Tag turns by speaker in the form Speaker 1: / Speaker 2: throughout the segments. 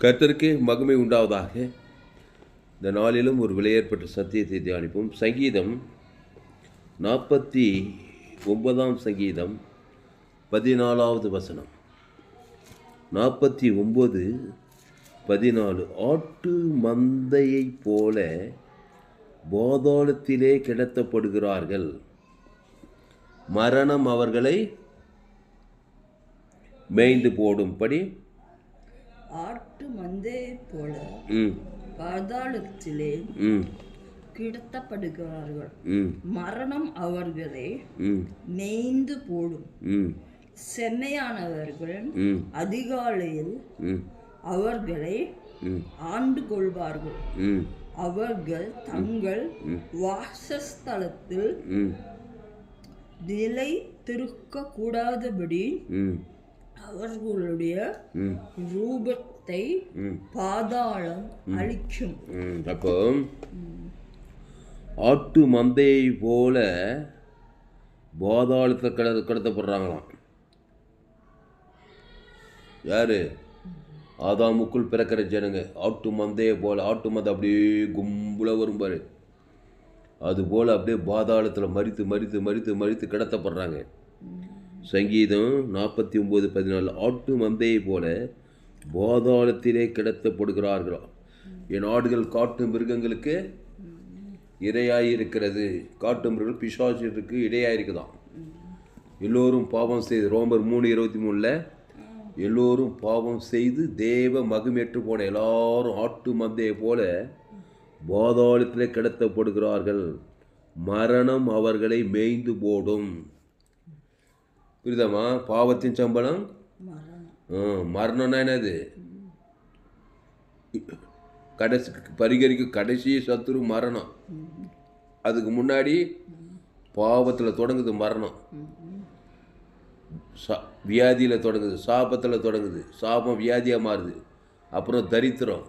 Speaker 1: கர்த்தருக்கு மகிமை உண்டாவதாக. இந்த நாளிலும் ஒரு விலையேற்பட்ட சத்தியத்தை தியானிப்போம். சங்கீதம் நாற்பத்தி ஒன்பதாம் சங்கீதம் பதினாலாவது வசனம். நாற்பத்தி ஒம்பது பதினாலு. ஆட்டு மந்தையைப் போல போதாளத்திலே கிடத்தப்படுகிறார்கள். மரணம் அவர்களை மேய்ந்து போடும்படி
Speaker 2: ஆட்டு மந்தையைப் போல பாதாளத்திலே கிடத்தப்படுகிறார்கள். மரணம் அவர்களை
Speaker 1: ம்.
Speaker 2: மேய்ந்து போடும். செம்மையானவர்கள் அதிகாலையில் அவர்களை ஆண்டு கொள்வார்கள். அவர்கள் தங்கள் வாசஸ்தலத்தில் நிலை திருக்க கூடாதபடி அவர்களுடைய ரூபத்தை பாதாளம் அழிக்கும்.
Speaker 1: அப்போ ஆட்டு மந்தையை போல போதாளத்தில் கிட கடத்தப்படுறாங்களாம். யாரு? ஆதாமுக்குள் பிறக்கிற ஜனங்க. ஆட்டு மந்தையை போல ஆட்டு மந்தை அப்படியே கும்பல வரும் பாரு. அது போல் அப்படியே பாதாளத்தில் மறித்து மறித்து மறித்து மறித்து கிடத்தப்படுறாங்க. சங்கீதம் நாற்பத்தி ஒம்பது பதினாலு ஆட்டு மந்தையை போல பாதாளத்திலே கிடத்தப்படுகிறார்களாம் என் ஆடுகள் காட்டு மிருகங்களுக்கு இரையாயிருக்கிறது. காட்டு மிருகம் பிசாசிற்கு இடையாயிருக்குதாம். எல்லோரும் பாவம் செய்து ரோமர் மூணு இருபத்தி மூணில் எல்லோரும் பாவம் செய்து தேவ மகிமேற்று போன எல்லாரும் ஆட்டு மந்தையை போல பாதாளத்திலே கிடத்தப்படுகிறார்கள். மரணம் அவர்களை மேய்ந்து போடும். புரியுதாம்மா பாவத்தின் சம்பளம்?
Speaker 2: மரணம்.
Speaker 1: என்னது? கடைசி பரிகரிக்க கடைசி சத்துரு மரணம். அதுக்கு முன்னாடி பாவத்தில் தொடங்குது மரணம். சா வியாதியில் தொடங்குது. சாபத்தில் தொடங்குது. சாபம் வியாதியாக மாறுது. அப்புறம் தரித்திரம்.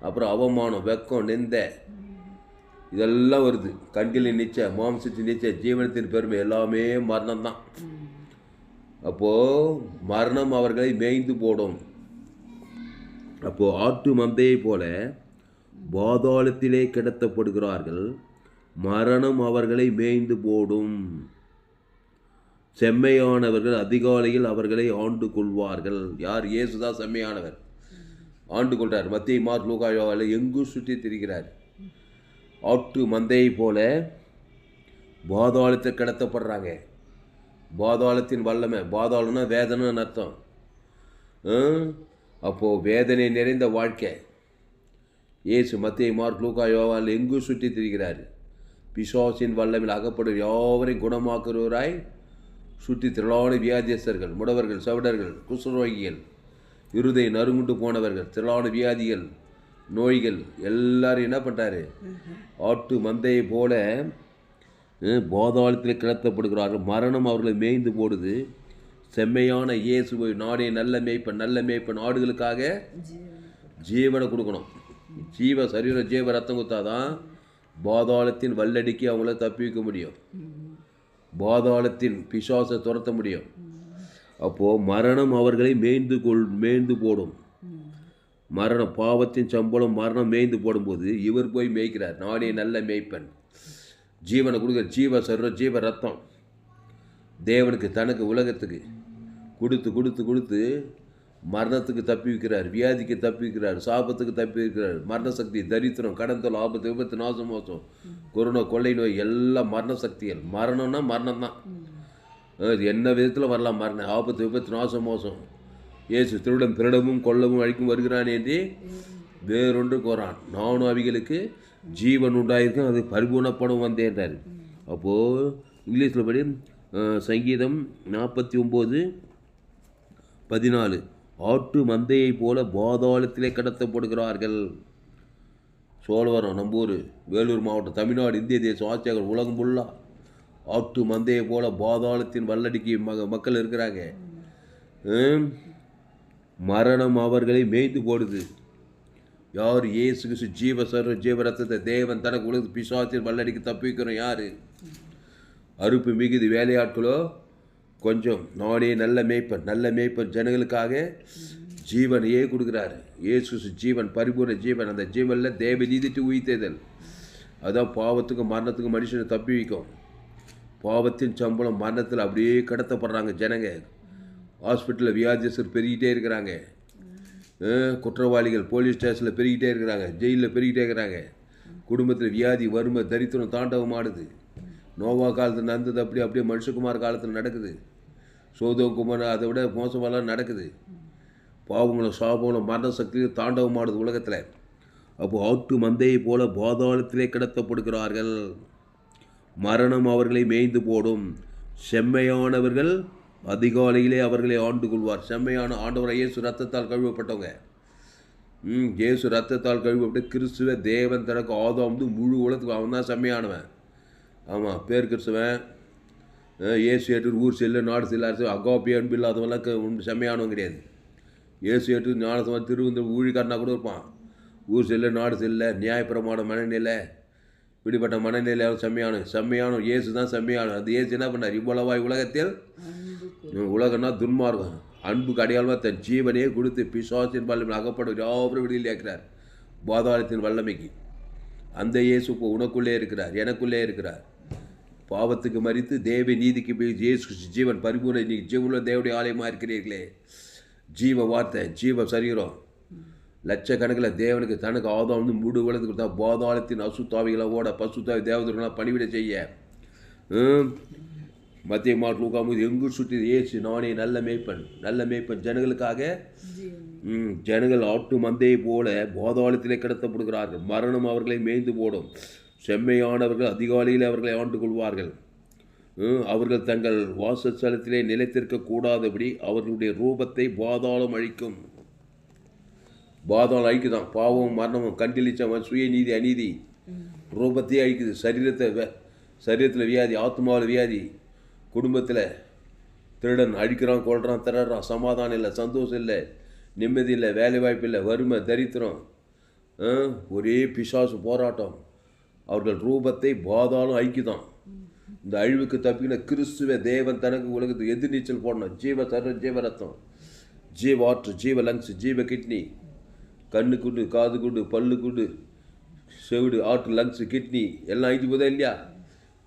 Speaker 1: அப்புறம் அவமானம் வெக்கம் நெந்த. இதெல்லாம் வருது. கண்களின் நிச்சய மாம்சத்தின் நிச்சய ஜீவனத்தின் பெருமை எல்லாமே மரணம் தான் அப்போது மரணம் அவர்களை மேய்ந்து போடும். அப்போது ஆட்டு மந்தையை போல பாதாளத்திலே கிடத்தப்படுகிறார்கள். மரணம் அவர்களை மேய்ந்து போடும். செம்மையானவர்கள் அதிகாலையில் அவர்களை ஆண்டு கொள்வார்கள். யார்? இயேசுதான் செம்மையானவர். ஆண்டு கொள்கிறார் மத்திய மார்க் லூகாயோவால் எங்கும் சுற்றி திரிகிறார்? ஆட்டு மந்தையை போல பாதாளத்தை கிடத்தப்படுறாங்க. பாதாளத்தின் வல்லமை பாதாளம்னா வேதனைன்னு அர்த்தம். ஹம்? அப்போ வேதனை நிறைந்த வாழ்க்கை. இயேசு மத்திய மார்க் லூக்கா யோவால் எங்கும் சுற்றி திரிகிறார்? பிசாசின் வல்லமில் அகப்படும் யாவரையும் குணமாக்குறவராய் சுற்றி திரளான வியாதியஸ்தர்கள் முடவர்கள் சவடர்கள் குஷ்ணரோகிகள் இருதை நறுங்குண்டு போனவர்கள் திரளான வியாதிகள் நோய்கள் எல்லாரும் என்ன பண்ணுறாரு ஆட்டு மந்தையை போல பாதாளத்தில் கிடத்தப்படுகிறார்கள். மரணம் அவர்களை மேய்ந்து போடுது. செம்மையான இயேசுவை நாடே நல்ல மேய்ப்பன் நல்ல மேய்ப்பன் ஆடுகளுக்காக ஜீவனை கொடுக்கணும். ஜீவ சரீர ஜீவ ரத்தம் கொடுத்தாதான் பாதாளத்தின் வல்லடிக்கு அவங்கள தப்பி வைக்க முடியும். பாதாளத்தின் பிசாசை துரத்த முடியும். அப்போது மரணம் அவர்களை மேய்ந்து கொள் மேய்ந்து போடும். மரணம் பாவத்தின் சம்பளம் மரணம் மேய்ந்து போடும்போது இவர் போய் மேய்க்கிறார். நானே நல்ல மேய்ப்பன். ஜீவனை கொடுக்குற ஜீவ சர்வ ஜீவ ரத்தம். தேவனுக்கு தனக்கு உலகத்துக்கு. கொடுத்து கொடுத்து கொடுத்து மரணத்துக்கு தப்பி வைக்கிறார் வியாதிக்கு தப்பி வைக்கிறார் சாபத்துக்கு தப்பி வைக்கிறார். மரண சக்தி தரித்திரம் கடந்தல் ஆபத்து விபத்து நாசம் மோசம் கொரோனா கொள்ளை நோய் எல்லாம் மரண சக்திகள் மரணம்னா மரணம் தான் அது என்ன விதத்தில் வரலாம் மரணம் ஆபத்து விபத்து நாசம் மோசம். இயேசு திருடம் திருடமும் கொல்லவும் அழிக்கும் வருகிறான் என்று வேறொன்று கோரான். நானும் அவிகளுக்கு ஜீவன் உண்டாயிருக்கும் அது பரிபூர்ணப்படும் வந்தேன்றார். அப்போது இங்கிலீஷில் படி சங்கீதம் நாற்பத்தி ஒம்பது பதினாலு. ஆட்டு மந்தையைப் போல பாதாளத்திலே கடத்தப்படுகிறார்கள். சோழவரம் நம்பூர் வேலூர் மாவட்டம் தமிழ்நாடு இந்திய தேசம் ஆட்சியாளர் உலகம் ஃபுல்லாக ஆட்டு மந்தையை போல பாதாளத்தின் வல்லடிக்கு மக மக்கள் இருக்கிறாங்க. மரணம் அவர்களை மேய்த்து போடுது. யார்? ஏசு கிறிஸ்து ஜீவ சர்வ ஜீவரத்தத்தை தேவன் தனக்கு உலகத்து பிசாத்தின் வல்லடிக்கு தப்பிக்கிறோம். யார்? அறுப்பு மிகுதி வேலையாட்களோ கொஞ்சம் நானே நல்ல மேய்ப்பன் நல்ல மேய்ப்பன் ஜனங்களுக்காக ஜீவனையே கொடுக்குறாரு. இயேசு கிறிஸ்து ஜீவன் பரிபூர்ண ஜீவன். அந்த ஜீவனில் தேவ நீதிட்டு உயிர்த்தேதல் அதான் பாவத்துக்கும் மரணத்துக்கும் மனுஷனை தப்பி வைக்கும். பாவத்தின் சம்பளம் மரணத்தில் அப்படியே கடத்தப்படுறாங்க ஜனங்க. ஹாஸ்பிட்டலில் வியாதியஸ்தர் பெருகிட்டே இருக்கிறாங்க. குற்றவாளிகள் போலீஸ் ஸ்டேஷனில் பெருகிட்டே இருக்கிறாங்க ஜெயிலில் பெருகிட்டே இருக்கிறாங்க. குடும்பத்தில் வியாதி வறுமை தரித்திரம் தாண்டவம் ஆடுது. நோவா காலத்தில் நடந்தது அப்படி அப்படியே மனுஷகுமார் காலத்தில் நடக்குது. சோதவகுமார் அதை விட மோசமெல்லாம் நடக்குது. பாவங்களும் சாபங்களும் மரண சக்தியும் தாண்டவம் ஆடுது உலகத்தில். அப்போது ஆட்டு மந்தையை போல பாதாளத்திலே கிடத்தப்படுகிறார்கள். மரணம் அவர்களை மேய்ந்து போடும். செம்மையானவர்கள் அதிகாலையிலே அவர்களை ஆண்டு கொள்வார் செம்மையான ஆண்டவர் இயேசு ரத்தத்தால் கழுவப்பட்டவங்க. ம் இயேசு ரத்தத்தால் கழுவப்பட்ட கிறிஸ்துவ தேவன் தனக்கு ஆதம் வந்து முழு உலகத்துக்கு அவன் தான் செம்மையானவன். ஆமாம் பேர் கிறிஸ்துவன். இயேசு ஏற்று ஊர் செல்லு நாடு செல்ல அரசு அகோப்பி அன்பு இல்லாதவெல்லாம் செம்மையானவன் கிடையாது. இயேசு ஏற்று ஞானசமாக திருவந்த ஊழிக்காரனா கூட இருப்பான். ஊர் செல்ல நாடு செல்ல நியாயப்பிரமான மனநிலை இப்படிப்பட்ட மனநிலை செம்மையான செம்மையான இயேசு தான் செம்மையானது அது இயேசு என்ன பண்ணார்? இவ்வளவாய் உலகத்தில் உலகம்னா துன்மார்க்கம். அன்புக்கு அடையாளமாக தன் ஜீவனையே கொடுத்து பிசாசின் வல்லமை அகப்பட யாவரும் விடுதலை ஆக்கிறார் பாதாளத்தின் வல்லமைக்கு. அந்த இயேசு இப்போ உனக்குள்ளே இருக்கிறார் எனக்குள்ளே இருக்கிறார். பாவத்துக்கு மறித்து தேவ நீதிக்கு இயேசு ஜீவன் பரிபூர்ண நீ ஜீவனுள்ள தேவடைய ஆலயமாக இருக்கிறீர்களே. ஜீவ வார்த்தை ஜீவ சரீரம். லட்சக்கணக்கில் தேவனுக்கு தனக்கு ஆதாம் வந்து மூடு உலகத்து கொடுத்தா பாதாளத்தின் அசுத்தாவிகளை ஓட பசுத்தாவி தேவதர்களாம் பணிவிட செய்ய. மத்திய மாட்டு லூக்காமு எங்கு சுற்றி இயேசு நானே நல்ல மேய்ப்பன் நல்ல மேய்ப்பன். ஜனங்களுக்காக ஜனங்கள் ஆட்டு மந்தையை போல பாதாளத்திலே கடத்தப்படுகிறார்கள். மரணம் அவர்களை மேய்ந்து போடும். செம்மையானவர்கள் அதிகாலையில் அவர்களை ஆண்டு கொள்வார்கள். ம், அவர்கள் தங்கள் வாசஸ்தலத்திலே நிலைத்திருக்க கூடாதபடி அவர்களுடைய ரூபத்தை பாதாளம் அழிக்கும். பாதாளம் அழிக்குதான். பாவம் மரணமும் கண்டிலிச்சவன் சுயநீதி அநீதி ரூபத்தையே அழிக்குது. சரீரத்தை சரீரத்தில் வியாதி ஆத்மாவில் வியாதி குடும்பத்தில் திருடன் அழிக்கிறான் கொள்கிறான் திரடுறான் சமாதானம் இல்லை சந்தோஷம் இல்லை நிம்மதி இல்லை வேலை வாய்ப்பு இல்லை வறுமை தரித்திரம் ஆ, ஒரே பிசாசு போராட்டம். அவர்கள் ரூபத்தை பாதாளம் ஐக்கிதான் இந்த அழிவுக்கு தப்பின கிறிஸ்துவ தேவன் தனக்கு உலகத்துக்கு எதிர்நீச்சல் போடணும். ஜீவ சர்வ ஜீவ ரத்தம் ஜீவ ஆற்று ஜீவ லங்ஸ் ஜீவ கிட்னி கண்ணு குண்டு காது குண்டு பல்லு குண்டு செவிடு ஆற்று லங்ஸ் கிட்னி எல்லாம் ஐந்து போதா இல்லையா?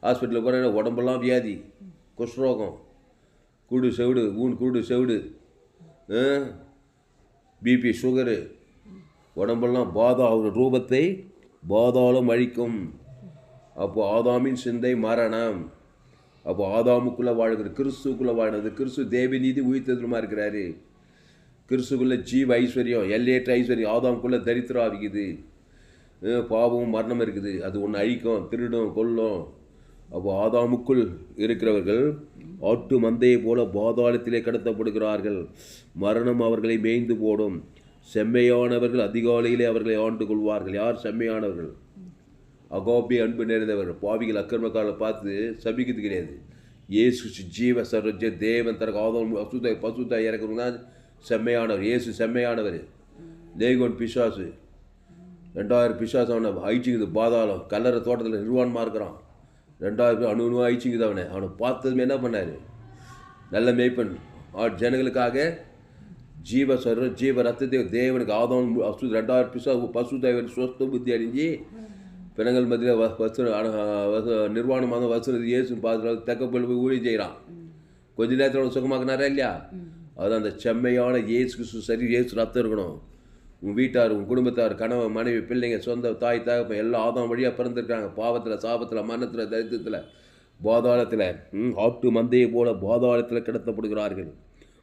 Speaker 1: ஹாஸ்பிட்டலில் போனால் உடம்பெல்லாம் வியாதி. குஷ்ரோகம் கூடு செவிடு ஊன் கூடு செவிடு. பிபி சுகரு உடம்பெல்லாம் பாதா அவர் ரூபத்தை பாதாளம் அழிக்கும். அப்போ ஆதாமின் சிந்தை மரணம் அப்போ ஆதாமுக்குள்ளே வாழ்கிற கிறிஸ்துக்குள்ளே வாழ்றது கிறிஸ்து தேவி நீதி உயிர்த்ததுமா இருக்கிறாரு? கிறிஸ்துக்குள்ளே ஜீவ ஐஸ்வர்யம் எல்லையற்ற ஐஸ்வர்யம் ஆதாமுக்குள்ளே தரித்திரம் ஆகிக்குது. அஹ் பாவமும் மரணம் இருக்குது. அது ஒன்று அழிக்கும் திருடும் கொல்லும். அப்போ ஆதாமுக்குள் இருக்கிறவர்கள் ஆட்டு மந்தையை போல பாதாளத்திலே கடத்தப்படுகிறார்கள். மரணம் அவர்களை மேய்ந்து போடும். செம்மையானவர்கள் அதிகாலையிலே அவர்களை ஆண்டு கொள்வார்கள். யார்? செம்மையானவர்கள். அகோபி அன்பு நிறைந்தவர். பாவிகள் அக்கிரமக்காரரை பார்த்து சபிக்கிறது கிடையாது இயேசு ஜீவ சரோஜ தேவன் தனக்கு ஆதம் அசுத்த பசுத்த இறக்குறவங்க தான் செம்மையானவர். இயேசு செம்மையானவர். லேகோன் பிசாசு. ரெண்டாயிரம் பிசாசு அவனை அழிச்சிக்குது பாதாளம். கல்லற தோட்டத்தில் நிர்வாணமாக இருக்கிறான். ரெண்டாயிரம் பேர் அணு அணுவாக அழிச்சிங்குது அவனை. அவனை பார்த்ததுமே என்ன பண்ணார்? நல்ல மேய்ப்பன். ஆ ஜனங்களுக்காக ஜீவ சர்வ ஜீவ ரத்தத்தை தேவனுக்கு ஆதம் அசு ரெண்டாயிரம் பிசா பசு தேவன் சுவஸ்த புத்தி அடைஞ்சு பிணங்கள் மத்தியில் வசு நிர்வாணமான வசூல் இயேசு பார்த்து தக்கப்பல் போய் ஊழி செய்கிறான். கொஞ்ச நேரத்தில் சுகமாக்குனாரா இல்லையா? அது அந்த செம்மையான இயேசு கிறிஸ்து சரி இயேசு ரத்தம் இருக்கணும். உன் வீட்டார் உன் குடும்பத்தார் கணவன் மனைவி பிள்ளைங்க சொந்த தாய் தகப்பன் எல்லாம் ஆதாம் வழியாக பிறந்திருக்காங்க. பாவத்தில் சாபத்தில் மரணத்தில் தரித்திரத்தில் பாதாளத்தில் ம், ஆட்டு மந்தையை போல பாதாளத்தில் கிடத்தப்படுகிறார்கள்.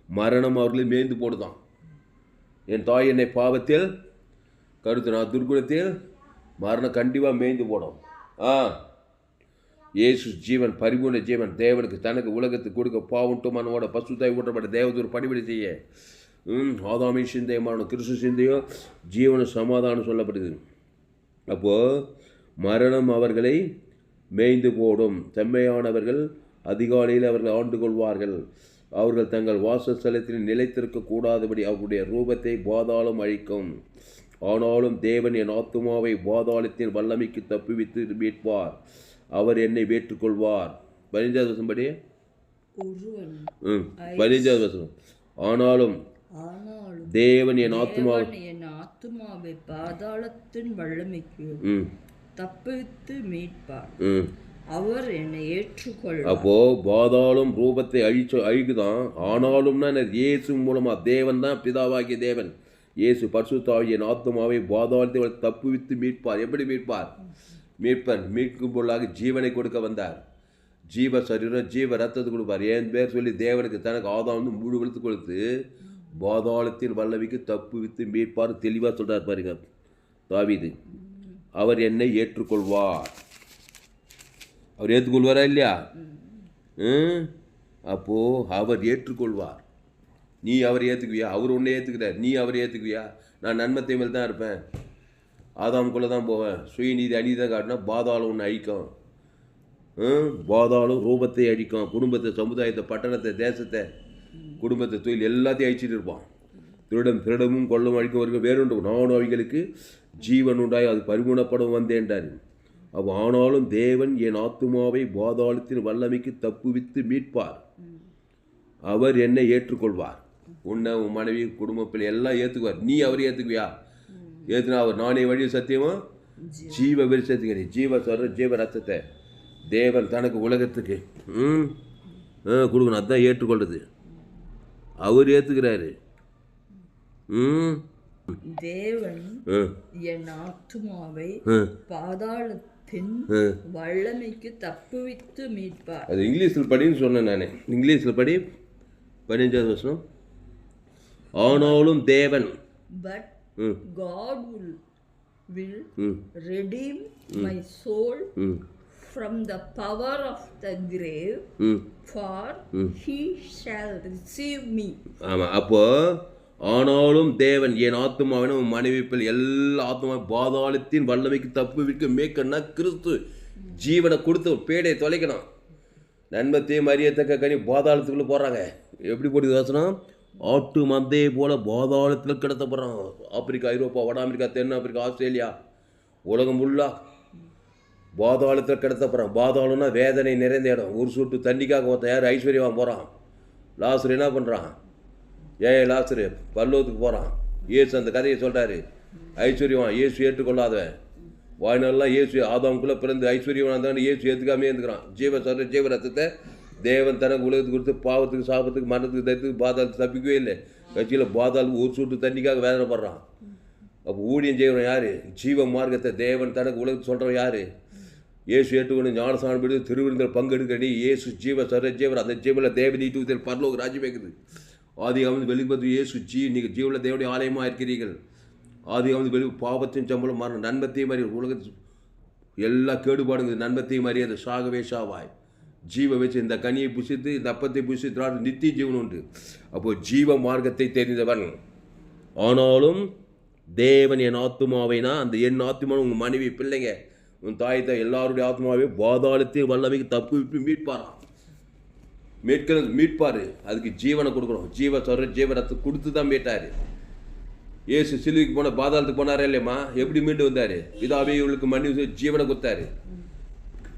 Speaker 1: மரணம் அவர்களை மேய்ந்து போடுதான். என் தாய் என்னை பாவத்தில் கருத்து நான் துர்குணத்தில் மரணம் கண்டிப்பாக மேய்ந்து போடும். ஆ. இயேசு ஜீவன் பரிபூர்ண ஜீவன் தேவனுக்கு தனக்கு உலகத்துக்கு கொடுக்க பாவுண்டு பசு தாய் ஊற்றப்பட்ட தேவதூர் பணிபடி செய்ய. ம் ஆதாமி சிந்தைய மரணம் கிறிஸ்து சிந்தையோ ஜீவன சமாதானம் சொல்லப்படுது அப்போது மரணம் அவர்களை மேய்ந்து போடும். செம்மையானவர்கள் அதிகாலையில் அவர்கள் ஆண்டு கொள்வார்கள். அவர்கள் தங்கள் வாசஸ்தலத்தில் நிலைத்திருக்க கூடாதபடி அவருடைய ரூபத்தை பாதாளம் அழிக்கும். ஆனாலும் தேவன் என் ஆத்துமாவை பாதாளத்தின் வல்லமைக்கு தப்புவித்து மீட்பார். அவர் என்னை ஏற்றுக்கொள்வார் பதினஞ்சாவது வருஷம் படி. பதினஞ்சாவது ஆனாலும்
Speaker 2: ஆனாலும்
Speaker 1: தேவன் என் ஆத்மாவை
Speaker 2: என் ஆத்துமாவை பாதாளத்தின் வல்லமைக்கு தப்பித்து மீட்பார். அவர் என்னை ஏற்றுக்கொள்வார்.
Speaker 1: அப்போ பாதாளம் ரூபத்தை அழிச்சு அழிக்குதான். ஆனாலும்னா என்ன? இயேசு மூலமா தேவன் தான் பிதாவாகிய தேவன். இயேசு பரிசுத்தாவிய என் ஆத்மாவை பாதாளத்தை தப்புவித்து மீட்பார். எப்படி மீட்பார்? மீட்பன் மீட்கும் பொருளாக ஜீவனை கொடுக்க வந்தார். ஜீவ சரீரம் ஜீவ ரத்தத்தை கொடுப்பார். என் பேர் சொல்லி தேவனுக்கு தனக்கு ஆதாம் வந்து முழு வெளுத்து கொடுத்து பாதாளத்தின் வல்லவிக்கு தப்பு வித்து மீட்பார் தெளிவாக சொல்கிறார் பாருங்க. தாவிது அவர் என்னை ஏற்றுக்கொள்வார். அவர் ஏற்றுக்கொள்வாரா இல்லையா? ம் அப்போது அவர் ஏற்றுக்கொள்வார். நீ அவர் ஏற்றுக்குவியா அவர் உன்னை ஏற்றுக்கிறார் நீ அவர் ஏற்றுக்குவியா நான் நன்மத்தை மேல் தான் இருப்பேன். ஆதாமுக்குள்ளே தான் போவேன். சுயநீதி அநீதி தான் காட்டினா பாதாளம் ஒன்று அழிக்கும். ம் பாதாளம் ரூபத்தை அழிக்கும். குடும்பத்தை சமுதாயத்தை பட்டணத்தை தேசத்தை குடும்பத்தை தொழில் எல்லாத்தையும் அழிச்சிட்டு இருப்பான். திருடம் திருடமும் கொள்ளும் அழிக்கும் வரைக்கும் வேறுண்டு நானும் அவைகளுக்கு ஜீவன் உண்டாய் அது பரிமுணப்படும் வந்தேன்றார் அவ் ஆனாலும் தேவன் என் ஆத்துமாவை பாதாளத்தின் வல்லமைக்கு தப்புவித்து மீட்பார். அவர் என்னை ஏற்றுக்கொள்வார். உன்னை உன் மனைவி குடும்பத்தில் எல்லாம் ஏற்றுக்குவார் நீ அவரை ஏற்றுக்குவியா ஏற்றுனா அவர் நானே வழி சத்தியமா? ஜீவ விருசத்துக்கு ஜீவ சொல்ற ஜீவ ரத்தத்தை தேவன் தனக்கு உலகத்துக்கு ம்? கொடுக்கணும். அதுதான் ஏற்றுக்கொள்வது அவர் ஏற்றுக்கிறாரு ம்.
Speaker 2: தேவன் என் ஆத்துமாவை பாதாளத்தின் வல்லமைக்கு தப்புவித்து மீட்பார்.
Speaker 1: அது இங்கிலீஷில் படின்னு சொன்னேன் நான். இங்கிலீஷில் படி. பதினஞ்சாவது வருஷம் ஆனாலும் தேவன்.
Speaker 2: பட்
Speaker 1: ம்.
Speaker 2: God will will
Speaker 1: ம்.
Speaker 2: redeem my soul
Speaker 1: ம்.
Speaker 2: from the power of the grave.
Speaker 1: Hmm.
Speaker 2: For he shall receive me
Speaker 1: ஆமாம் அப்போ ஆனாலும் தேவன் என் ஆத்மாவின உன் மனைவிப்பில் எல்லா ஆத்மா பாதாளத்தின் வல்லமைக்கு தப்பு விற்க மேக்கன்னா கிறிஸ்து ஜீவனை கொடுத்து ஒரு பேடையை தொலைக்கணும். நன்மத்தையும் அறியத்தக்க கனி பாதாளத்துக்குள்ளே போகிறாங்க எப்படி போட்டு வாசனம்? ஆட்டு மந்தையை போல பாதாளத்தில் கிடத்த ஆப்பிரிக்கா ஐரோப்பா வட அமெரிக்கா தென் ஆப்பிரிக்கா ஆஸ்திரேலியா. உலகம் ஃபுல்லாக பாதாளத்தில் கிடத்த போகிறான் பாதாளம்னா வேதனை நிறைந்த இடம். ஒரு சொட்டு தண்ணிக்காக ஒருத்தன் யார்? ஐஸ்வர்யவான் போகிறான் லாஸ்டர் என்ன பண்ணுறான் ஏ லாஸ்டர் பல்லோத்துக்கு போகிறான் இயேசு அந்த கதையை சொல்கிறாரு ஐஸ்வர்யவான் இயேசு ஏற்றுக்கொள்ளாதவன். வாய்நாள்லாம் இயேசு ஆதாமுக்குள்ளே பிறந்து ஐஸ்வர்யவான் இருந்தாலும் இயேசு ஏற்றுக்காமே இருந்துக்கிறான் ஜீவ சொல்கிற ஜீவ ரத்தத்தை தேவன் தனக்கு உலகத்துக்கு கொடுத்து பாவத்துக்கு சாபத்துக்கு மரணத்துக்கு தயத்துக்கு பாதாளத்துக்கு தப்பிக்கவே இல்லை. கட்சியில் பாதாள் ஒரு சுட்டு தண்ணிக்காக வேதனைப்படுறான். அப்போ ஊழியம் செய்கிறவன் யார்? ஜீவ மார்க்கத்தை தேவன் தனக்கு உலகத்துக்கு சொல்கிறவன் யார்? இயேசு ஏற்றுக்கொண்டு ஞானசானம் பிடித்து திருவிருந்தில் பங்கெடுக்க நீ இயேசு ஜீவ சரஜீவர் அந்த ஜீவனில் தேவ நீட்டு பரலோக ராஜ்யம் இருக்குது ஆதி அவந்து வெளிப்பது இயேசு ஜீ நீங்கள் ஜீவனில் தேவனுடைய ஆலயமாக இருக்கிறீர்கள். ஆதி அவந்து வெளி பாபத்தையும் சம்பளம் மரணம் நன்மத்தையும் அறிய உலகத்து எல்லா கேடுபாடுங்க நன்மத்தையும் அறியாது சாகவே சாவாய். ஜீவ வச்சு இந்த கனியை புசித்து இந்த அப்பத்தை புசித்து நித்திய ஜீவன் உண்டு. அப்போது ஜீவ மார்க்கத்தை தெரிந்தவன். ஆனாலும் தேவன் என் ஆத்துமாவைனா அந்த என் ஆத்துமா உங்கள் மனைவி பிள்ளைங்க உன் தாய் தாய் எல்லாருடைய ஆத்மாவே பாதாளத்தையும் வல்லமைக்கு தப்பு விட்டு மீட்பாராம் மீட்கிறது மீட்பார். அதுக்கு ஜீவனை கொடுக்கணும். ஜீவ சொல்ற ஜீவனத்தை கொடுத்து தான் மீட்டார். ஏசு சிலுவைக்கு போன பாதாளத்துக்கு போனாரே இல்லையம்மா? எப்படி மீண்டு வந்தார்? பிதாவே இவளுக்கு மன்னி ஜீவனை கொடுத்தாரு.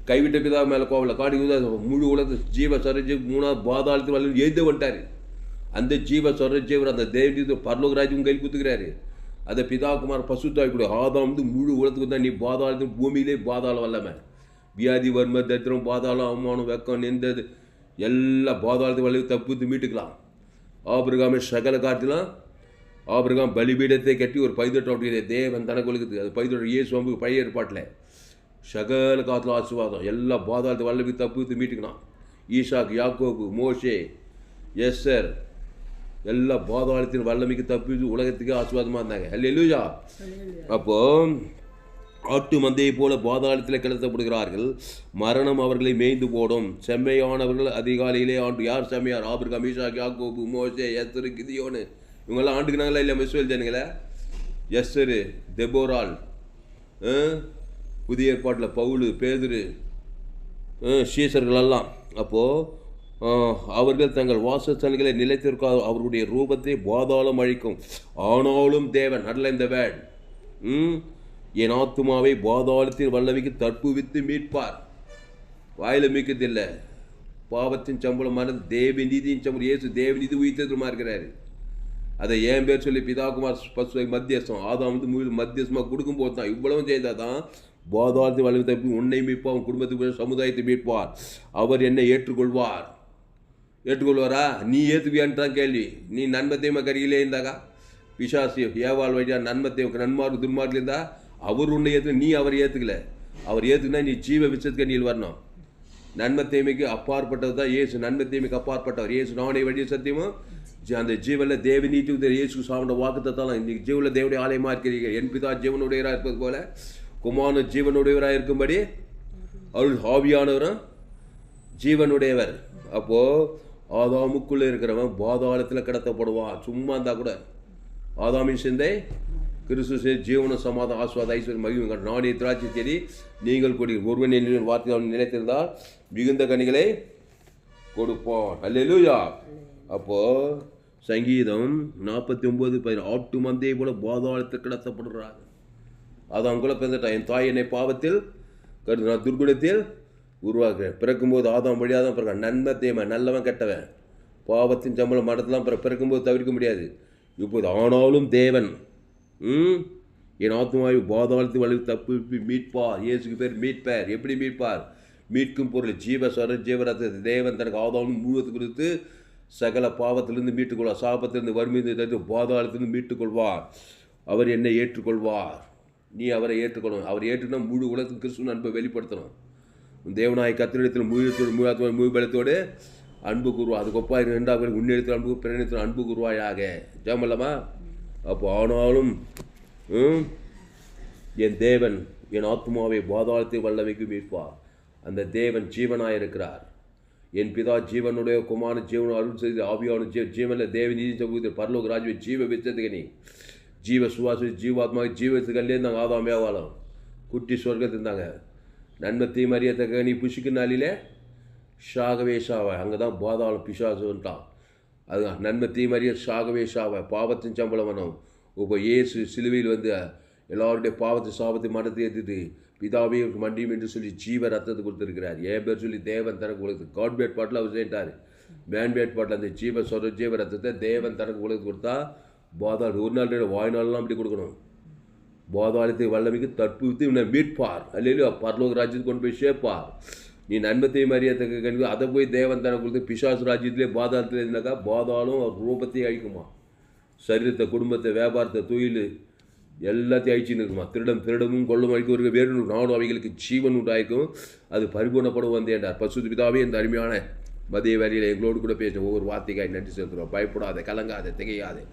Speaker 1: கைவிட்ட பிதா மேலே கோவில காடி முழு உலகத்து ஜீவ சொரஜி மூணாவது பாதாளத்து வல்ல எழுத வந்துட்டார். அந்த ஜீவ சொரஜீவர் அந்த தேவி பரலோகராஜும் கையில் குத்துக்கிறாரு அதை பிதாகுமார் பசுத்தாய் கூட ஆதாம் வந்து முழு உலகத்துக்கு தான் நீ பாதாளத்து பூமியிலே பாதாளம் வல்லமை. வியாதி வர்ம தத்திரம் பாதாளம் அவமானம் வெக்கம் நின்றது எல்லா பாதாளத்து வளைவு தப்புத்து மீட்டுக்கலாம். ஆபிரகாம சகல காட்டிலாம் ஆபிரகாம் பலிபீடத்தை கட்டி ஒரு பைதொட்டு தேவன் தனக்கு ஒழுகுது. அது பைதொட்டு இயேசு பழைய ஏற்பாட்டில். சகல காத்துல ஆசீர்வாதம். எல்லா பாதாளத்து வல்லவி தப்புத்து மீட்டுக்கலாம். ஈஷாக் யாக்கோபு மோஷே எஸ்ஸர் எல்லா பாதாளத்தின் வல்லமைக்கு தப்பி உலகத்துக்கு ஆசீர்வாதமாக இருந்தாங்க. அல்ல அப்போ ஆட்டு மந்தையை போல பாதாளத்தில் கிளத்தப்படுகிறார்கள் மரணம் அவர்களை மேய்ந்து போடும். செம்மையானவர்கள் அதிகாலையிலே ஆண்டு. யார் செம்மையார்? ஆபிரகாம் ஈஷாக் யாக்கோபு மோசே எஸ்ஸரு கிதியோனு. இவங்கெல்லாம் ஆண்டுக்கினாங்களா இல்லை மிஸ்வல் ஜனங்களே? எஸ்ஸரு தெபோரால்? புதிய ஏற்பாட்டில் பவுலு பேதுரு சீசர்களெல்லாம். அப்போது அவர்கள் தங்கள் வாசஸ்தலங்களை நிலைத்திருக்காது அவருடைய ரூபத்தை பாதாளம் அழிக்கும். ஆனாலும் தேவன் நல்ல இந்த வேட் ம்? என் ஆத்துமாவை பாதாளத்தின் வல்லமைக்கு தற்புவித்து மீட்பார். வாயில மீக்கத்தில்லை பாவத்தின் சம்பளம் மறந்து தேவ நீதியின் சம்பளம் இயேசு தேவ நீதி உயிர்த்ததுமா இருக்கிறாரு. அதை ஏன் பேர் சொல்லி பிதாகுமார் பசு மத்தியஸ்தம் ஆதாம் வந்து மூவில் மத்தியஸ்தமாக கொடுக்கும்போது தான் இவ்வளவு செய்தால் தான் பாதாளத்தை வளர்த்து தப்பி உன்னை மீட்பார் உன் குடும்பத்துக்கு சமுதாயத்தை மீட்பார். அவர் என்னை ஏற்றுக்கொள்வார். ஏற்றுக்கொள்வாரா? நீ ஏற்றுவியான்றான் கேள்வி. நீ நன்மத்தையும் கருகிலே இருந்தாக்கா பிசாசி ஏவாள் வழியா நன்மத்தையும் நன்மார்க்கு துன்மார்க்கு இருந்தா? அவர் உன்னை ஏற்று நீ அவர் ஏற்றுக்கல அவர் ஏற்றுக்கினா நீ ஜீவ விசத்துக்கு வரணும். நன்மை தீமைக்கு அப்பாற்பட்டது தான் இயேசு. நன்மை தீமைக்கு அப்பாற்பட்டவர். இயேசு நானே வழிய சத்தியமும் அந்த ஜீவனில் தேவி நீட்டி உதவி இயேசு சாமியோட வாக்குத்தான் இன்னைக்கு ஜீவனில் தேவனுடைய ஆலயமாக இருக்கிறீங்க. என் பிதா ஜீவனுடையவராக இருப்பது போல குமாரன் ஜீவனுடையவராக இருக்கும்படி அருள் ஹாவியானவரும் ஜீவனுடையவர். அப்போது ஆதாமுக்குள்ளே இருக்கிறவன் பாதாளத்தில் கடத்தப்படுவான். சும்மா இருந்தால் கூட. ஆதாமின் சிந்தை கிறிஸ்து ஜீவன சமாதம் ஆஸ்வாத ஐஸ்வர்யம் மகிழ்வுங்கள் நானே திராட்சை செடி. நீங்கள் கொடி ஒருவன் என்று வார்த்தை அவன் மிகுந்த கனிகளை கொடுப்போம் அல்லேலூயா. அப்போது சங்கீதம் நாற்பத்தி ஒன்பது பதின ஆட்டு மந்தையை போல பாதாளத்தில் கிடத்தப்படுறாரு அது கூட பிறந்துட்டான் என் தாய் என்னை பாவத்தில் கரு நான் துர்குணத்தில் உருவாக்குவேன். பிறக்கும்போது ஆதாம் வழியாக தான் பிறக்கான். நன்மை தேமை நல்லவன் கெட்டவன். பாவத்தின் சம்பளம் மடத்தெல்லாம் பிற பிறக்கும்போது தவிர்க்க முடியாது. இப்போது ஆனாலும் தேவன் ம்? என் ஆத்மாவை பாதாளத்து வழி தப்பு மீட்பார். இயேசுக்கு பேர் மீட்பார். எப்படி மீட்பார்? மீட்கும் பொருள் ஜீவஸ்வர ஜீவரத்தை தேவன் தனக்கு ஆதாவும் மூலத்து கொடுத்து சகல பாவத்திலிருந்து மீட்டுக்கொள்வார். சாபத்திலிருந்து வறுமையிலிருந்து பாதாளத்திலிருந்து மீட்டுக்கொள்வார். அவர் என்னை ஏற்றுக்கொள்வார். நீ அவரை ஏற்றுக்கொள்ளணும் அவர் ஏற்றுனா முழு உலகத்துக்கு கிறிஸ்துவன் அன்பை வெளிப்படுத்தணும். உன் தேவனாய் கத்திரிடத்தில் முழுத்தோடு முழு முழு பலத்தோடு அன்பு கூறுவா அது கொப்பாய் ரெண்டாவது உன்னிடத்தில் அன்பு பிறனிடத்தில் அன்பு கூறுவாயாக. ஜெயமல்லமா அப்போ ஆனாலும் ம், என் தேவன் என் ஆத்மாவை பாதாளத்தை வல்லமைக்கு மீட்பா. அந்த தேவன் ஜீவனாக இருக்கிறார். என் பிதா ஜீவனுடைய குமார ஜீவன அருள் செய்து ஆவியான ஜீவ ஜீவனில் தேவ நீதி சமூகத்தில் பரலோக ராஜ்ய ஜீவ விச்சத்துக்கு நீ ஜீவ சுவாசி ஜீவாத்மா ஜீவத்துக்கல்லே நாங்கள் ஆதாம் வியாபாரம். குட்டி சொர்க்கத்து நன்மத்தையும் அறியத்தக்க நீ புஷிக்கு நாளிலே ஷாகவே அங்கே தான் பாதாளம் பிசாசுன்ட்டான் அதுதான் நன்மத்தையும் அறிய ஷாகவே பாவத்தின் சம்பளம் வேணும் இப்போ ஏசு சிலுவையில் வந்து எல்லாருடைய பாவத்தை சாபத்தை மனத்தை ஏற்றிட்டு பிதாவே மண்டியும் என்று சொல்லி ஜீவ ரத்தத்தை கொடுத்துருக்கிறார். ஏன் பேர் சொல்லி தேவன் தனக்கு உலகத்து காட் பேட் பாட்டில் அவர் செய்யிட்டார் மேன் பேட் பாட்டில் அந்த ஜீவ சொர ஜீவ ரத்தத்தை தேவன் தனக்கு உலகத்து கொடுத்தா பாதாள். ஒரு நாள் வாய்நாள்லாம் அப்படி கொடுக்கணும். போதாளத்தை வல்லமைக்கு தற்புவித்து இவனை மீட்பார். அல்லையிலோ பரலோக ராஜ்யத்தை கொண்டு போய் சேர்ப்பார். நீ நன்மத்தை மரியாதைக்கு கணிவு அதை போய் தேவன் தனக்கு கொடுத்து பிசாசு ராஜ்யத்திலே பாதாளத்தில் இருந்தாக்கா பாதாளம் ரூபத்தையும் அழிக்குமா சரீரத்தை குடும்பத்தை வியாபாரத்தை தொழில் எல்லாத்தையும் அழிச்சுன்னு இருக்குமா திருடம் திருடமும் கொள்ளும் அழிக்கும். ஒரு வேறு நாடும் அவைகளுக்கு ஜீவன் உண்டாயிருக்கும். அது பரிபூர்ணப்படும் வந்தேன்டார் பசு பிதாவே இந்த அருமையான மதிய வேலையில் எங்களோடு கூட பேசின ஒவ்வொரு வார்த்தைக்காய் நன்றி செலுத்துகிறோம். பயப்படாத கலங்காத திகையாதே.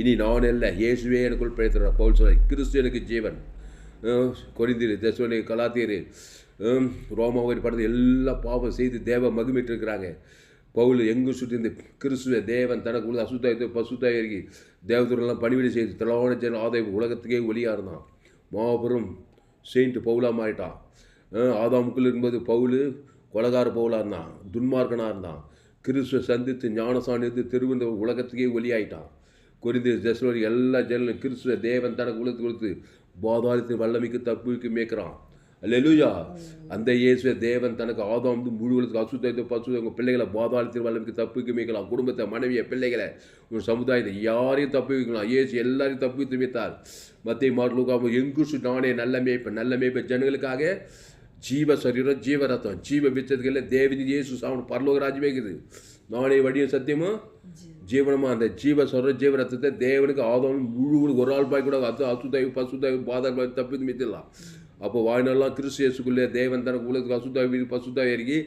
Speaker 1: இனி நான் அல்ல இயேசுவே எனக்குள் பிழைத்துற பவுல் சொல்ல கிறிஸ்து எனக்கு ஜீவன். கொரிந்திரு தெசோனி கலாத்தீரு ரோமாவரி படத்தில் எல்லா பாவம் செய்து தேவ மகிமிட்டு இருக்கிறாங்க பவுல் எங்கு சுற்றி இந்த கிறிஸ்துவ தேவன் தனக்கு உள்ள அசுத்தாயத்தை பசுத்தாய் இருக்கி தேவதூரெல்லாம் பணிவிடை செய்து திரளான ஜன ஆதாயம் உலகத்துக்கே ஒளியாக இருந்தான் மாபெரும் செயின்ட் பவுலாக மாறிட்டான். ஆதாமுக்குள் இருக்கும்போது பவுல் கொலகார பவுலாக இருந்தான் துன்மார்க்கனாக இருந்தான். கிறிஸ்துவ சந்தித்து ஞானசான் இருந்து திருவந்த உலகத்துக்கே ஒளியாயிட்டான். குறிந்து தசலோரி எல்லா ஜனங்களும் கிறிஸ்துவ தேவன் தனக்கு உலகத்து கொடுத்து பாதாளத்தின் வல்லமைக்கு தப்புக்கு மேய்க்கிறான். அல்லேலூயா. அந்த இயேசுவ தேவன் தனக்கு ஆதாம் வந்து முழு உலகத்துக்கு அசுத்தத்தை பசு உங்கள் பிள்ளைகளை பாதாளத்தின் வல்லமைக்கு தப்புக்கு மேய்க்கலாம். குடும்பத்தை மனைவியை பிள்ளைகளை உங்கள் சமுதாயத்தை யாரையும் தப்பு வைக்கலாம் இயேசு எல்லாரையும் தப்பு வைத்து வைத்தார் மத்திய மார்லுக்காம எங்குசு நானே நல்ல மேய்ப்ப நல்ல மேய்ப்ப ஜனங்களுக்காக ஜீவ சரீரம் ஜீவ ரத்தம் ஜீவ விச்சதுக்கு தேவதி இயேசு சாவன் பரலோக ராஜ்யமே இருக்குது. நானே வடியும் சத்தியமும் ஜீவனமா அந்த ஜீவ சொல்ற ஜீவ ரத்தத்தை தேவனுக்கு ஆதவன் முழு ஒரு ஆள் பாய் கூட அது அசுத்தாய் பசுத்தாய் பாதாள் பாய் தப்பி மித்திடலாம். அப்போ வாழ்நாள்லாம் கிறிஸ்து இயேசுக்குள்ளே தேவன் தனக்கு உலகத்துக்கு அசுத்தாய் வீடு பசுத்தாய் இறங்கி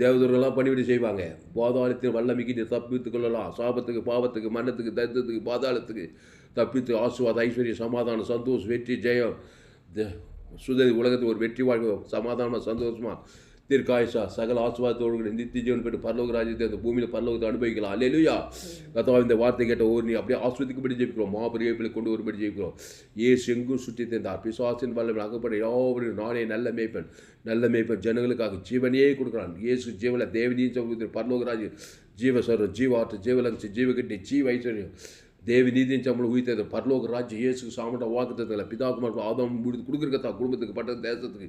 Speaker 1: தேவதூரெல்லாம் பணிவிடை செய்வாங்க. பாதாளத்தின் வல்லமைக்கு நீ தப்பித்துக் கொள்ளலாம். சாபத்துக்கு பாவத்துக்கு மன்னத்துக்கு தரித்திரத்துக்கு பாதாளத்துக்கு தப்பித்து ஆசுவாத ஐஸ்வர்யம் சமாதானம் சந்தோஷம் வெற்றி ஜெயம். சுததி உலகத்துக்கு ஒரு வெற்றி வாழ்க்கை சமாதானமாக சந்தோஷமா. தீர்க்காயுஷா சகல ஆசுவாதத்தோடு நித்திய ஜீவன் பெற்று பரலோக ராஜ்யத்தை அந்த பூமியில் பரலோகத்தை அனுபவிக்கலாம். அல்லையா கத்தா இந்த வார்த்தை கேட்ட ஒவ்வொரு நீ அப்படியே ஆஸ்வதிக்கும்படி ஜெயிக்கிறோம் மாபரிகளை கொண்டு வரும்படி ஜெயிக்கிறோம் ஏசு எங்கும் சுற்றி தந்தார் பிசுவாசின் வல்லம் அகப்பட யாவரும் நானே நல்ல மேய்ப்பன். நல்ல மேய்ப்பன் ஜனங்களுக்காக ஜீவனையே கொடுக்குறான். ஏசு ஜீவன தேவனியும் சமூகத்தில் பரலோகராஜ் ஜீவஸ்வரம் ஜீவாற்று ஜீவலங்சி ஜீவகட்டி ஜீவ ஐஸ்வர்யம் தேவி நீதியின் சம்பளம் உயிர்த்தது பரலோக ராஜ்யம். இயேசு சாமட்ட வாக்குத்ததில் பிதாகுமார் ஆதம் முடித்து கொடுக்குறக்கத்தா குடும்பத்துக்கு பட்ட தேசத்துக்கு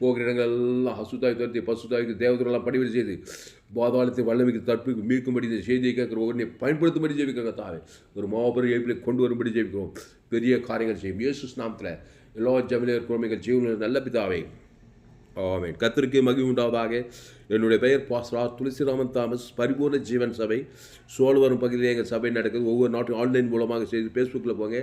Speaker 1: போகிற இடங்கள் எல்லாம் அசுத்தாய் துரத்தி பசுத்தாய்க்கு தேவதெல்லாம் படிவெளி செய்து பாதாளத்தை வல்லமைக்கு தற்பு மீட்கும்படி இந்த செய்தியை கேட்குற ஒவ்வொரு பயன்படுத்தும்படி ஜெபிக்கிற தாவே ஒரு மாபெரும் ஏப்பிலை கொண்டு வரும்படி ஜெயிக்கிறோம் பெரிய காரியங்கள் செய்யும். இயேசு நாமத்தில் எல்லா ஜமிலியர் குழந்தைகள் ஜீவனில் நல்ல பிதாவே. ஆமேன். கத்திற்கு மகிழ்வு உண்டாவதாக. என்னுடைய பெயர் பாஸ்ரா துளசிராமன் தாமஸ். பரிபூர்ண ஜீவன் சபை. சோழவரம் பகுதியில் எங்கள் சபை நடக்குது. ஒவ்வொரு நாட்டும் ஆன்லைன் மூலமாக செய்து ஃபேஸ்புக்கில் போங்க.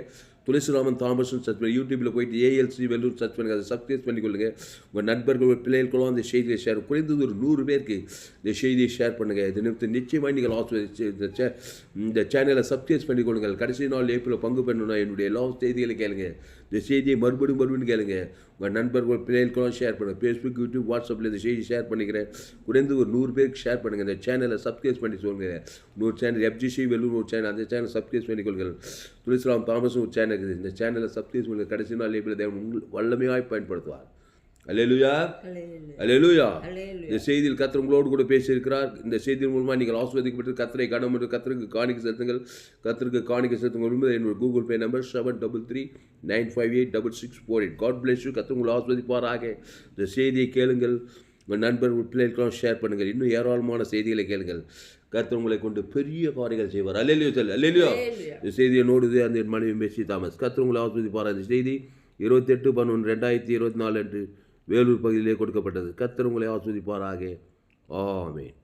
Speaker 1: துளசிராமன் தாமஸ்னு சர்ச் பண்ணி யூடியூப்பில் போயிட்டு ஏஎல்சி வெல்லூர் சர்ச் பண்ணுங்க. அதை சப்ஸ்கிரைப் பண்ணிக்கொள்ளுங்க உங்கள் நண்பர்கள் பிள்ளைகளுக்கெல்லாம் அந்த செய்தியை ஷேர் குறைந்தது ஒரு நூறு பேருக்கு இந்த செய்தியை ஷேர் பண்ணுங்கள் இது நிமித்தம் நிச்சயமாக நீங்கள் ஆஸ்வதிச்சு இந்த சே இந்த சேனலை சப்ஸ்கிரைப் பண்ணிக்கொள்ளுங்கள் கடைசி நாள் ஏப்ரல் பங்கு பண்ணணும் என்னுடைய எல்லா செய்திகளை கேளுங்கள் இந்த செய்தியை மறுபடியும் மறுபடியும் கேளுங்க. உங்கள் நண்பர்கள் பிள்ளைகளுக்கெல்லாம் ஷேர் பண்ணுங்கள் ஃபேஸ்புக் யூடியூப் வாட்ஸ்அப்பில் இந்த செய்தி ஷேர் பண்ணிக்கிறேன். குறைந்து ஒரு நூறு பேருக்கு ஷேர் பண்ணுங்கள் இந்த சேனலை சப்ஸ்கிரைப் பண்ணி சொல்லுங்கள் நூறு சேனல் எஃப்ஜிசி வெல்லூர் ஒரு சேனல் அந்த சேனல் சப்ஸ்கிரைப் பண்ணிக்கொள்ளுங்கள். துளசிராம் தாமஸும் ஒரு சேனல் இருக்குது. இந்த சேனலை சப்ஸ்கிரைப் பண்ணுங்கள் கடைசி நாள் ஏப்பில் தேவன் உங்கள் வல்லமையாக பயன்படுத்துவார். அல்லேலூயா
Speaker 2: அல்லேலூயா.
Speaker 1: அல்லேலூயா
Speaker 2: அல்லேலூயா.
Speaker 1: இந்த செய்தியில் கத்தர் உங்களோடு கூட பேசியிருக்கிறார். இந்த செய்தியின் மூலமாக நீங்கள் ஆஸ்வதிக்கப்பட்டு கத்தரை கடம் என்று கத்தருக்கு காணிக்க செலுத்துங்கள். கத்தருக்கு காணிக்க செலுத்துங்கள் என்னோட Google Pay number seven double three nine five eight double six four eight God bless you கத்தர் உங்களை ஆஸ்வதிப்பாராக இந்த செய்தியை கேளுங்கள். உங்கள் நண்பர்கள் பிள்ளைகளுக்கெல்லாம் ஷேர் பண்ணுங்கள். இன்னும் ஏராளமான செய்திகளை கேளுங்கள். கர்த்தர் உங்களை கொண்டு பெரிய காரியங்கள் செய்வார். அல்லேலியோ செல் அல்லேலியோ
Speaker 2: அல்லேலூயா.
Speaker 1: இந்த செய்தியை நோடுது அந்த மனைவி மெஸ்ஸி தாமஸ். கர்த்தர் உங்களை ஆஸ்வதிப்பார் இந்த செய்தி இருபத்தெட்டு பதினொன்று ரெண்டாயிரத்தி இருபத்தி நாலு அன்று வேலூர் பகுதியிலே கொடுக்கப்பட்டது. கத்தர் உங்களை ஆஸ்வதிப்பாராக ஆமென்.